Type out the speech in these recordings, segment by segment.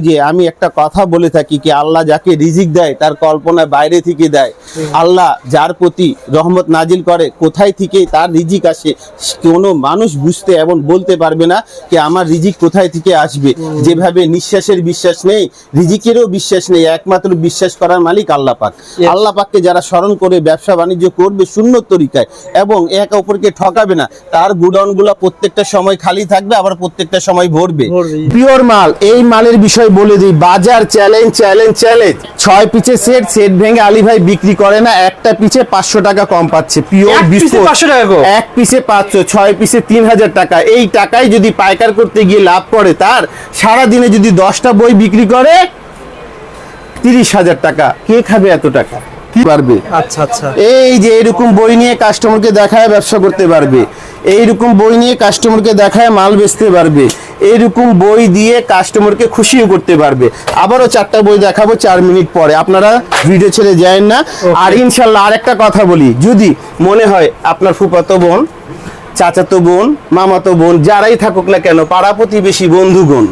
যে আমি একটা কথা বলে থাকি কি আল্লাহ যাকে রিজিক দেয় তার কল্পনা বাইরে থেকে দেয়। আল্লাহ যার প্রতি রহমত নাজিল করে কোথায় থেকে তার রিজিক আসে কোনো মানুষ বুঝতে এবং বলতে পারবে না কি আমার রিজিক কোথায় থেকে আসবে। যেভাবে নিঃশ্বাসের বিশ্বাস নেই রিজিকেরও বিশ্বাস নেই একমাত্র বিশ্বাস করার মালিক আল্লাহ পাক। আল্লাহ পাককে যারা স্মরণ করে ব্যবসা বাণিজ্য করবে শূন্য তরিকায় এবং এক অপরকে ঠকাবে না তার গুডাউনগুলো প্রত্যেকটা সময় খালি থাকবে আবার প্রত্যেকটা সময় ভরবে। পিওর মাল এই মালের বিষয় বলে দিই বাজার চ্যালেঞ্জ চ্যালেঞ্জ চ্যালেঞ্জ ছয় পিচে সেট সেট ভেঙে আলী ভাই বিক্রি করে না একটা পিছে পাঁচশো টাকা কম পাচ্ছে পিওর এক piece এ 500 টাকা এক পিসে পাঁচশো ছয় পিসে তিন হাজার টাকা। এই টাকায় যদি পাইকার করতে গিয়ে লাভ করে তার সারা দিনে যদি দশটা বই বিক্রি করে তিরিশ হাজার টাকা। কে খাবে এত টাকা? কি পারবে? আচ্ছা আচ্ছা। এই যে এরকম বই নিয়ে কাস্টমারকে দেখায় ব্যবসা করতে পারবে। এইরকম বই নিয়ে কাস্টমারকে দেখায় মাল বেচতে পারবে। এইরকম বই দিয়ে কাস্টমারকে খুশিও করতে পারবে। আবারও চারটা বই দেখাবো চার মিনিট পরে। আপনারা ভিডিও ছেড়ে যায় না। আর ইনশাল্লাহ আর একটা কথা বলি। যদি মনে হয় আপনার ফুপাতো বোন চাচাতো বোন মামাতো বোন যারাই থাকুক না কেন পাড়া প্রতিবেশী বন্ধুগণ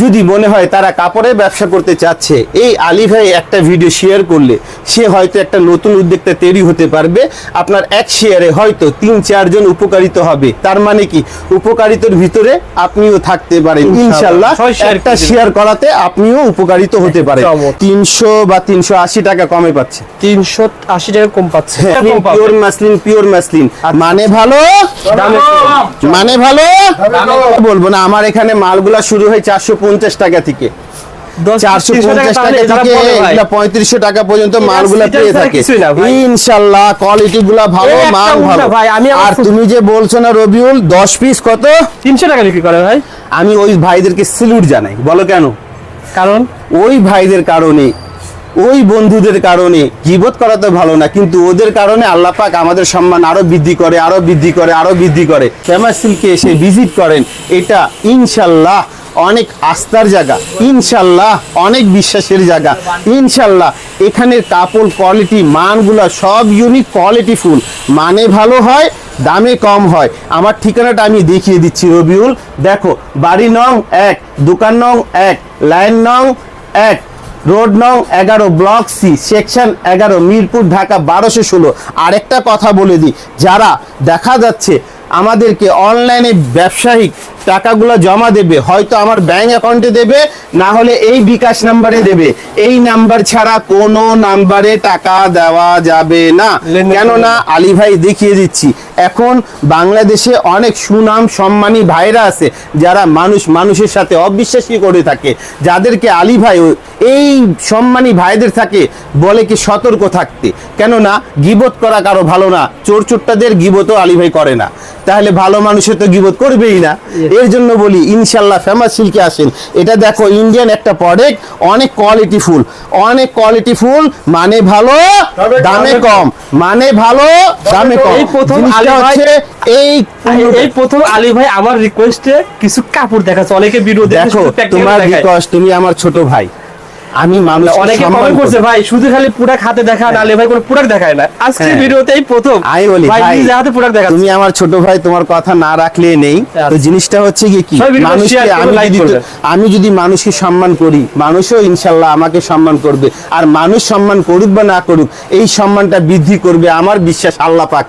যদি মনে হয় তারা কাপড়ের ব্যবসা করতে চাচ্ছে এই আলী ভাই একটা ভিডিও শেয়ার করলে সে হয়তো একটা নতুন উদ্যোক্তা তৈরি হতে পারবে। আপনার এক শেয়ারে হয়তো তিন চারজন উপকারিত হবে। তার মানে কি? উপকারিতার ভিতরে আপনিও থাকতে পারেন। ইনশাল্লাহ একটা শেয়ার করাতে আপনিও উপকারিত হতে পারেন। তিনশো বা তিনশো আশি টাকা কমে পাচ্ছে। তিনশো আশি টাকা কম পাচ্ছে। পিওর মাসলিন পিওর মাসলিন মানে ভালো? মানে ভালো? বলব না আমার এখানে মালগুলা শুরু হয় চারশো পঞ্চাশ টাকা থেকে। চারশো পঞ্চাশ টাকা থেকে এগুলা পঁয়ত্রিশশো টাকা পর্যন্ত মালগুলা পেয়ে থাকে। কিছুই না ভাই। ইনশাল্লাহ কোয়ালিটি গুলা ভালো মাল ভালো। আমি আর তুমি যে বলছো না রবিউল দশ পিস কত? তিনশো টাকা বিক্রি করে ভাই। আমি ওই ভাইদেরকে স্যালুট জানাই বলো কেন? কারণ? ওই ভাইদের কারণে ওই বন্ধুদের কারণে জীবত করা তো ভালো না কিন্তু ওদের কারণে আল্লাহ পাক আমাদের সম্মান আরও বৃদ্ধি করে আরও বৃদ্ধি করে আরও বৃদ্ধি করে। ফেমাস সিল্কে এসে ভিজিট করেন এটা ইনশাল্লাহ অনেক আস্থার জায়গা, ইনশাল্লাহ অনেক বিশ্বাসের জায়গা, ইনশাল্লাহ। এখানের কাপড় কোয়ালিটি মানগুলা সব ইউনিক কোয়ালিটি ফুল। মানে ভালো হয়, দামে কম হয়। আমার ঠিকানাটা আমি দেখিয়ে দিচ্ছি রবিউল। দেখো, বাড়ি নং এক, দোকান নং এক, লাইন নং এক, রোড নং এগারো, ব্লক সি, সেকশন এগারো, মিরপুর, ঢাকা বারোশো ষোলো। আরেকটা কথা বলে দিই, যারা দেখা যাচ্ছে আমাদেরকে অনলাইনে ব্যবসায়িক টাকাগুলো জমা দেবে হয়তো আমার ব্যাংক অ্যাকাউন্টে দেবে না হলে এই বিকাশ নাম্বারে দেবে। এই নাম্বার ছাড়া কোনো নাম্বারে টাকা দেওয়া যাবে না। কেননা আলী ভাই দেখিয়ে দিচ্ছি এখন বাংলাদেশে অনেক সুনাম সম্মানী ভাইরা আছে যারা মানুষ মানুষের সাথে অবিশ্বাসী করে থাকে যাদেরকে আলী ভাই এই সম্মানী ভাইদের থাকে বলে কি সতর্ক থাকতে। কেননা গিবত করা কারও ভালো না চোর চোরটাদের গিবতও আলী ভাই করে না। তাহলে ভালো মানুষের তো গিবত করবেই না। এর জন্য বলি ইনশাল্লাহ ফেমাস সিল্কে আসেন। এটা দেখো ইন্ডিয়ান একটা প্রোডাক্ট অনেক কোয়ালিটি ফুল। অনেক কোয়ালিটি ফুল মানে ভালো দামে কম। মানে ভালো দামে কম। এই প্রথম আলী ভাই- এই এই প্রথম আলী ভাই আমার রিকোয়েস্টে কিছু কাপড় দেখাচ্ছে। অনেকে ভিডিও দেখো তোমার রিকোয়েস্ট তুমি আমার ছোট ভাই। আমি মানুষ অনেকে কমেন্ট করছে ভাই শুধু খালি পুরাক হাতে দেখায় না আলী ভাই কোনো পুরাক দেখায় না। আজকে হ্যাঁ। ভিডিওতে এই প্রথম। আমি বলি ভাই নিজে হাতে পুরাক দেখাচ্ছে। তুমি আমার ছোট ভাই তোমার কথা না রাখলে নেই। তো আচ্ছা। জিনিসটা হচ্ছে কি? কি মানুষকে আমি যদি তো-। আমি যদি মানুষকে সম্মান করি মানুষও ইনশাল্লাহ আমাকে সম্মান করবে। আর মানুষ সম্মান করুক বা না করুক এই সম্মানটা বৃদ্ধি করবে আমার বিশ্বাস আল্লাহ পাক।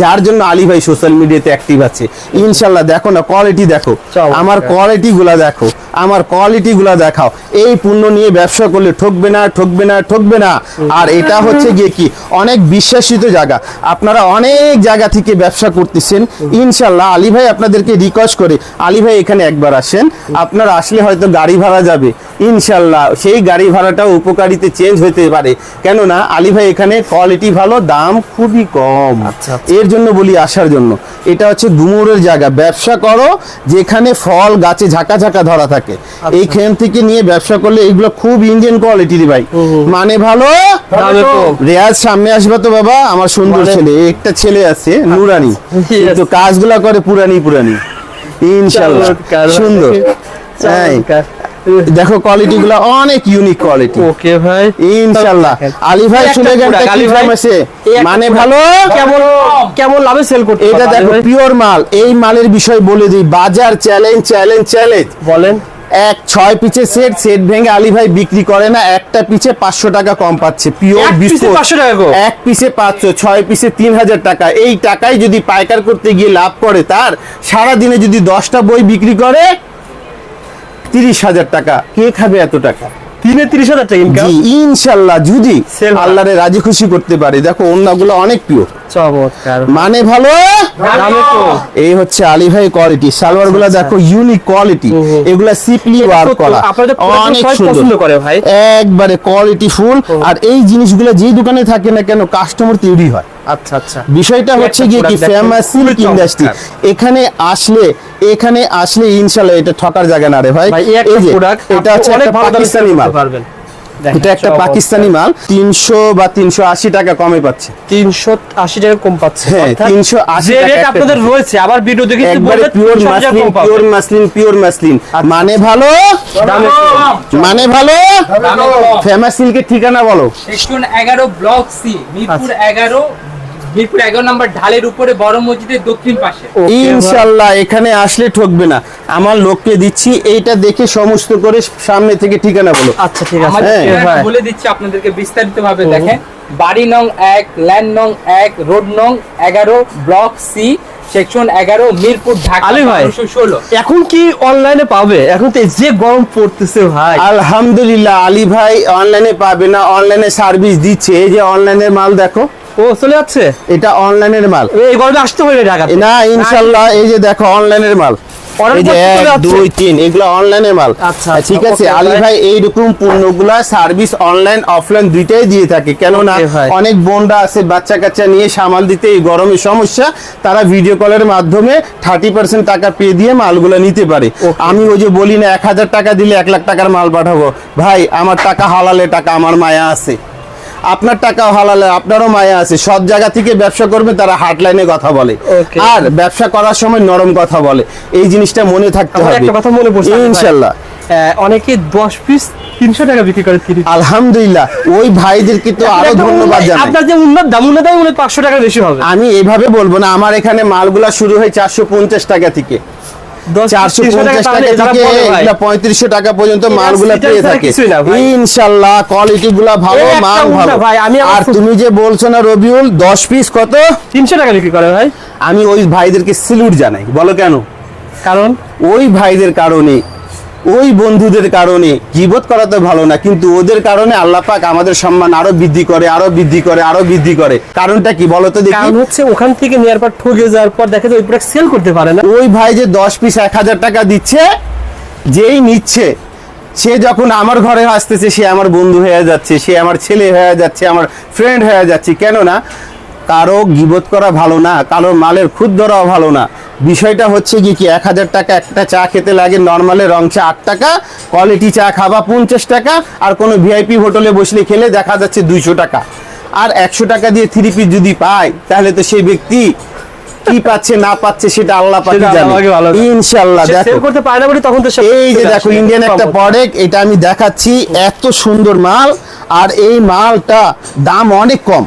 যার জন্য আলী ভাই সোশ্যাল মিডিয়াতে অ্যাক্টিভ আছে। ইনশাল্লাহ দেখো না কোয়ালিটি দেখো। আমার কোয়ালিটি গুলা দেখো। আমার কোয়ালিটি গুলা দেখাও। এই পণ্য নিয়ে ব্যবসা করলে ঠকবে না ঠকবে না ঠকবে না। আর এটা হচ্ছে গিয়ে কি? অনেক বিশ্বাসিত জায়গা। আপনারা অনেক জায়গা থেকে ব্যবসা করতেছেন। ইনশাল্লাহ আলী ভাই আপনাদেরকে রিকোয়েস্ট করে আলী ভাই এখানে একবার আসেন। আপনারা আসলে হয়তো গাড়ি ভাড়া যাবে। ইনশাল্লাহ সেই গাড়ি ভাড়াটাও উপকারিতে চেঞ্জ হতে পারে। কেননা আলী ভাই এখানে কোয়ালিটি ভালো দাম খুবই কম। আচ্ছা, আচ্ছা। এর জন্য বলি আসার জন্য। এটা হচ্ছে গুমুরের জায়গা। ব্যবসা করো যেখানে ফল গাছে ঝাঁকা ঝাঁকা ধরা থাকে। এইখান থেকে নিয়ে ব্যবসা করলে এগুলো খুব ইন্ডিয়ান কোয়ালিটির ভাই। মানে ভালো? রেয়াজ সামনে আসবে তো বাবা আমার সুন্দর মানে- ছেলে একটা ছেলে আছে নুরানি. কিন্তু কাজগুলা করে পুরানি পুরানি ইনশাল্লাহ সুন্দর। চমৎকার। দেখো কোয়ালিটি গুলো অনেক ইউনিক কোয়ালিটি ওকে ভাই। ইনশাল্লাহ আলী ভাই শুনে আলী কি ভাই, ফেমাসে মানে ভালো? কেমন কেমন? লাভে সেল করতে এটা দেখো পিওর মাল। এই মালের বিষয় বলে দিই বাজার চ্যালেঞ্জ চ্যালেঞ্জ চ্যালেঞ্জ বলেন। এক ছয় পিচের সেট সেট ভেঙে আলী ভাই বিক্রি করে না একটা পিছে পাঁচশো টাকা কম পাচ্ছে পিওর বিস্কুট 500 টাকা গো? এক পিসে পাঁচশো ছয় পিসে তিন হাজার টাকা। এই টাকায় যদি পাইকার করতে গিয়ে লাভ করে তার সারা দিনে যদি দশটা বই বিক্রি করে তিরিশ হাজার টাকা। কে খাবে এত টাকা? তিরিশ হাজার টাকা ইনকাম ইনশাল্লাহ যদি আল্লাহরে রাজি খুশি করতে পারে। দেখো অন্যগুলো অনেক প্রিয়। চমৎকার। মানে ভালো? এই হচ্ছে আলী ভাই কোয়ালিটি সালোয়ারগুলা দেখো ইউনিক কোয়ালিটি হুম হুম। এগুলা সিপলি ওয়ার্ক করা। অনেক পছন্দ করে ভাই। একবারে কোয়ালিটি ফুল আর এই জিনিসগুলো যে দোকানে থাকে না কেন কাস্টমার তৈরি হয়। আচ্ছা আচ্ছা। বিষয়টা হচ্ছে গিয়ে কি ফেমাস সিল্ক ইন্ডাস্ট্রি এখানে আসলে এখানে আসলে ইনশাল্লাহ এটা ঠকার জায়গা না রে ভাই। এই যে, এটা হচ্ছে একটা পাকিস্তানি মাল। এটা একটা পাকিস্তানি মাল তিনশো বা তিনশো আশি টাকা কমে পাচ্ছে। তিনশো আশি টাকা কম পাচ্ছে। হ্যাঁ, অর্থাৎ 380 যে রেট আপনাদের রয়েছে আবার ভিডিও দেখে একবারে pure muslin pure muslin pure muslin মানে ভালো? মানে ভালো? ফেমাস সিল্কের ঠিকানা বলো। এগারো ব্লক সি মিরপুর এগারো মিরপুর এগারো নম্বর ঢালের উপরে বড় মসজিদের দক্ষিণ পাশে। ইনশাল্লাহ এখানে আসলে ঠকবে না। আমার লোককে দিচ্ছি এইটা দেখে সমস্ত করে সামনে থেকে ঠিকানা বলো। আচ্ছা ঠিক আছে। হ্যাঁ, ভাই। বলে দিচ্ছি আপনাদেরকে বিস্তারিত ভাবে দেখেন। বাড়ি নং এক ল্যান্ড নং এক রোড নং এগারো ব্লক সি সেকশন এগারো মিরপুর ঢাকা ভাই। ষোলো। এখন কি অনলাইনে পাবে? এখন তো যে গরম পড়তেছে ভাই। আলহামদুলিল্লাহ আলী ভাই অনলাইনে পাবে না অনলাইনে সার্ভিস দিচ্ছে। এই যে অনলাইনের মাল দেখো। ও চলে যাচ্ছে? এটা অনলাইনের মাল। এই গরমে আসতে হবে ঢাকা না ইনশাল্লাহ এই যে দেখো অনলাইনের মাল। এই যে এক দুই তিন এগুলো অনলাইনের মাল। আচ্ছা, আচ্ছা, ঠিক আছে আলী ভাই। ভাই এইরকম পণ্যগুলা সার্ভিস অনলাইন অফলাইন দুইটাই দিয়ে থাকে। কেননা অনেক বোনরা আছে বাচ্চা কাচ্চা নিয়ে সামাল দিতে এই গরমের সমস্যা। তারা ভিডিও কলের মাধ্যমে থার্টি পার্সেন্ট টাকা পে দিয়ে মালগুলো নিতে পারে। আমি ওই যে বলি না এক হাজার টাকা দিলে এক লাখ টাকার মাল পাঠাবো। ভাই আমার টাকা হালালে টাকা আমার মায়া আছে। আপনার টাকাও হালালে আপনারও মায়া আছে। সব জায়গা থেকে ব্যবসা করবে তারা হাটলাইনে কথা বলে। আর ব্যবসা করার সময় নরম কথা বলে। এই জিনিসটা মনে থাকতে হবে। একটা কথা মনে পড়ছে। ইনশাল্লাহ। অনেকে দশ পিস তিনশো টাকা বিক্রি করে আলহামদুলিল্লাহ। ওই ভাইদেরকে তো আরও ধন্যবাদ জানাই। আপনার যে উন্নত দাম উন্নত দাম উন্নত পাঁচশো টাকা বেশি হবে। আমি এইভাবে বলব না আমার এখানে মালগুলা শুরু হয় চারশো পঞ্চাশ টাকা থেকে। চারশো পঞ্চাশ টাকা থেকে বলে ভাই, এগুলা পঁয়ত্রিশশো টাকা পর্যন্ত এটা পেয়ে থাকে। কিছুই না ভাই। ইনশাল্লাহ কোয়ালিটি গুলা ভালো উল্টা ভালো। ভাই, আমি আর তুমি যে বলছো না রবিউল দশ পিস কত? তিনশো টাকা বিক্রি করে ভাই। আমি ওই ভাইদেরকে সিলুট জানাই বলো কেন? কারণ? ওই ভাইদের কারণে ওই বন্ধুদের কারণে জীবত করা তো ভালো না কিন্তু ওদের কারণে আল্লাহ পাক আমাদের সম্মান আরও বৃদ্ধি করে আরও বৃদ্ধি করে আরও বৃদ্ধি করে। কারণটা কি বলো তো দেখি। কারণ হচ্ছে ওখান থেকে নেওয়ার পর ঠকে যাওয়ার পর দেখা যায় ওই প্রোডাক্ট সেল করতে পারে না। ওই ভাই যে দশ পিস এক হাজার টাকা দিচ্ছে যেই নিচ্ছে সে যখন আমার ঘরে আসতেছে সে আমার বন্ধু হয়ে যাচ্ছে সে আমার ছেলে হয়ে যাচ্ছে আমার ফ্রেন্ড হয়ে যাচ্ছে কেননা কারও গিবত করা ভালো না কারোর মালের খুদ ধরাও ভালো না। বিষয়টা হচ্ছে কি কি এক হাজার টাকা একটা চা খেতে লাগে নর্মালে রং চা আট টাকা কোয়ালিটি চা খাবা পঞ্চাশ টাকা আর কোনো ভিআইপি হোটেলে বসলে খেলে দেখা যাচ্ছে দুইশো টাকা। আর একশো টাকা দিয়ে থ্রি পিস যদি পায় তাহলে তো সেই ব্যক্তি কি পাচ্ছে না পাচ্ছে সেটা আল্লাহ পাকি জানে। ইনশাআল্লাহ দেখো। করতে পারে না বলে তখন তো এই যে দেখো ইন্ডিয়ান একটা প্রোডাক্ট এটা আমি দেখাচ্ছি এত সুন্দর মাল আর এই মালটা দাম অনেক কম।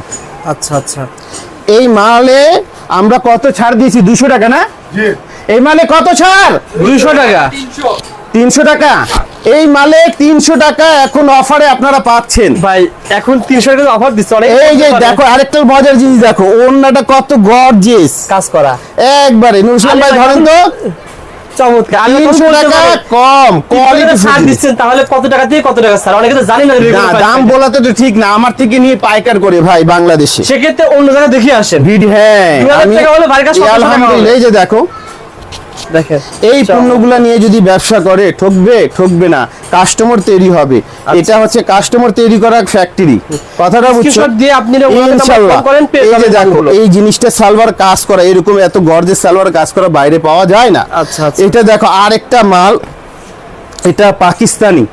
আচ্ছা আচ্ছা। এই মালে আমরা কত ছাড় দিয়েছি? দুশো টাকা না? এই মালে কত ছাড়? দুশো টাকা। তিনশো। টাকা। এই মালে তিনশো টাকা এখন অফারে আপনারা পাচ্ছেন। ভাই এখন তিনশো টাকা অফার দিচ্ছে অনেক এই যে দেখো আরেকটা মজার জিনিস দেখো অন্যটা কত গর্জিয়াস। কাজ করা। একবারে নুরসান ভাই ধরেন তো চমৎকার। টাকা কম কোয়ালিটি ছাড় দিচ্ছেন তাহলে কত টাকা দিয়ে কত টাকা স্যার অনেকে তো জানি না দাম বলাতে তো ঠিক না আমার থেকে নিয়ে পাইকার করে ভাই বাংলাদেশে। সেক্ষেত্রে অন্য জায়গায় দেখে আসেন। ভিড় হ্যাঁ আমি আলহামদুলিল্লাহ এই যে দেখো দেখেন এই পণ্যগুলা নিয়ে যদি ব্যবসা করে ঠকবে ঠকবে না কাস্টমার তৈরি হবে। এটা হচ্ছে কাস্টমার তৈরি করা ফ্যাক্টরি কথাটা বুঝছ? দিয়ে আপনি ইনশাআল্লাহ এই যে দেখো এই জিনিসটা সালোয়ার কাজ করা এরকম এত গর্জের সালোয়ার কাজ করা বাইরে পাওয়া যায় না। আচ্ছা, আচ্ছা। এটা দেখো আরেকটা মাল এটা পাকিস্তানি।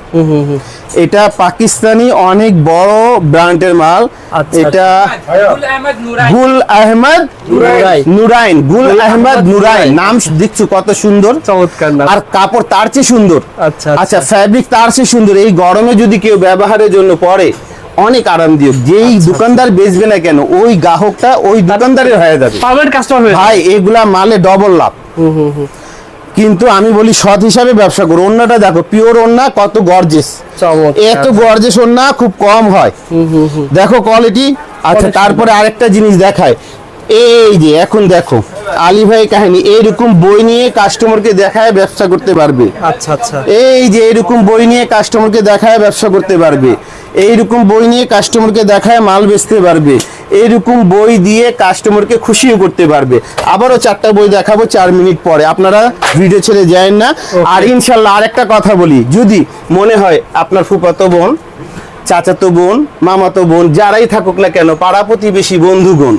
এটা পাকিস্তানি অনেক বড় ব্র্যান্ডের মাল। আচ্ছা, এটা গুল আহমদ নুরাই নুরাইন। নুরাইন। গুল আহমদ নুরাইন। নাম দেখছ কত সুন্দর। চমৎকার আর কাপড় তার চেয়ে সুন্দর। আচ্ছা, আচ্ছা। আচ্ছা। ফ্যাব্রিক তার চেয়ে সুন্দর। এই গরমে যদি কেউ ব্যবহারের জন্য পরে অনেক আরামদায়ক যেই আচ্ছা, দোকানদার বেচবে না কেন ওই গ্রাহকটা ওই দোকানদারের হয়ে যাবে। পার্মানেন্ট কাস্টমার ভাই এগুলা মালে ডবল লাভ। কিন্তু আমি বলি সৎ হিসাবে ব্যবসা করো। অন্যটা দেখো পিওর ওন্না কত গর্জেস এত গর্জেস ওন্না খুব কম হয়। দেখো কোয়ালিটি আচ্ছা তারপরে আরেকটা জিনিস দেখায়। এই যে এখন দেখো আলী ভাই কাহিনী এইরকম বই নিয়ে কাস্টমারকে দেখায় ব্যবসা করতে পারবে। আচ্ছা আচ্ছা। এই যে এরকম বই নিয়ে কাস্টমারকে দেখায় ব্যবসা করতে পারবে। এইরকম বই নিয়ে কাস্টমারকে দেখায় মাল বেচতে পারবে। এইরকম বই দিয়ে কাস্টমারকে খুশিও করতে পারবে। আবারও চারটা বই দেখাবো চার মিনিট পরে। আপনারা ভিডিও ছেড়ে যায় না। আর ইনশাল্লাহ আর একটা কথা বলি। যদি মনে হয় আপনার ফুপাতো বোন চাচাতো বোন মামাতো বোন যারাই থাকুক না কেন পাড়া প্রতিবেশী বন্ধুগণ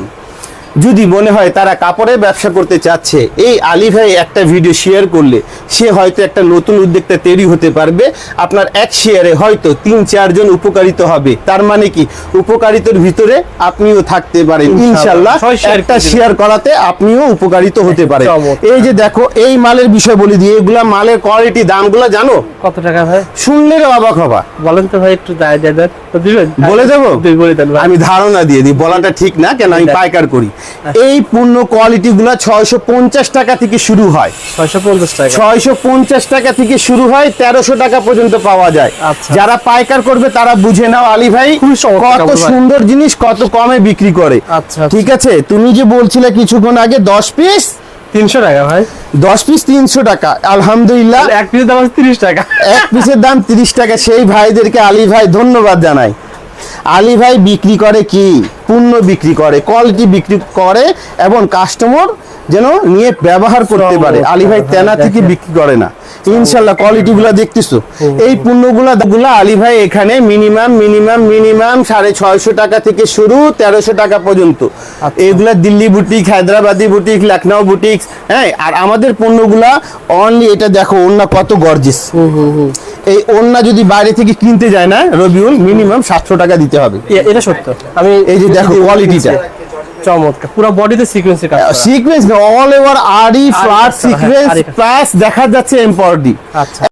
যদি মনে হয় তারা কাপড়ের ব্যবসা করতে চাচ্ছে এই আলী ভাই একটা ভিডিও শেয়ার করলে সে হয়তো একটা নতুন উদ্যোক্তা তৈরি হতে পারবে। আপনার এক শেয়ারে হয়তো তিন চারজন উপকারিত হবে। তার মানে কি? উপকারিতার ভিতরে আপনিও থাকতে পারেন। ইনশাল্লাহ একটা শেয়ার করাতে আপনিও উপকারিত হতে পারেন। এই যে দেখো এই মালের বিষয় বলে দিই এগুলা মালের কোয়ালিটি দামগুলো জানো? কত টাকা ভাই? শুনলে অবাক হবা। বলেন তো ভাই একটু দায় দিয়ে দেন বলে দেবো? আমি ধারণা দিয়ে দিই বলাটা ঠিক না কেন আমি পাইকার করি। এই পূর্ণ কোয়ালিটি গুলা ছয়শো পঞ্চাশ টাকা থেকে শুরু হয়। ছয়শো পঞ্চাশ টাকা। ছয়শো পঞ্চাশ টাকা থেকে শুরু হয় তেরোশো টাকা পর্যন্ত পাওয়া যায়। আচ্ছা। যারা পাইকার করবে তারা বুঝে নাও আলী ভাই কত সুন্দর জিনিস কত কমে বিক্রি করে। আচ্ছা, ঠিক আছে? তুমি যে বলছিলে কিছুক্ষণ আগে দশ পিস তিনশো টাকা ভাই। দশ পিস তিনশো টাকা। আলহামদুলিল্লাহ। এক পিসের দাম তিরিশ টাকা। এক পিসের দাম তিরিশ টাকা। সেই ভাইদেরকে আলী ভাই ধন্যবাদ জানাই। আলী ভাই বিক্রি করে কি? পণ্য বিক্রি করে কোয়ালিটি বিক্রি করে এবং কাস্টমার যেন নিয়ে ব্যবহার করতে পারে। আলী ভাই তেনা থেকে বিক্রি করে না। ইনশাল্লাহ কোয়ালিটি গুলা দেখতেছো এই পণ্যগুলা গুলা আলী ভাই এখানে মিনিমাম মিনিমাম মিনিমাম সাড়ে ছয়শো টাকা থেকে শুরু তেরোশো টাকা পর্যন্ত। এগুলা Delhi boutique Hyderabadi boutique Lucknow boutique হ্যাঁ আর আমাদের পণ্যগুলা অনলি এটা দেখো অন্য কত গর্জিস এই ওন্না যদি বাইরে থেকে কিনতে যায় না রবিউল মিনিমাম সাতশো টাকা দিতে হবে। এটা সত্য। আমি এই যে দেখো কোয়ালিটিটা চমৎকার। পুরো বডিতে সিকোয়েন্সে কাজ করা। Sequence all over aari flat কাজ করা, সিকোয়েন্স প্লাস দেখা যাচ্ছে এমপরডি আচ্ছা।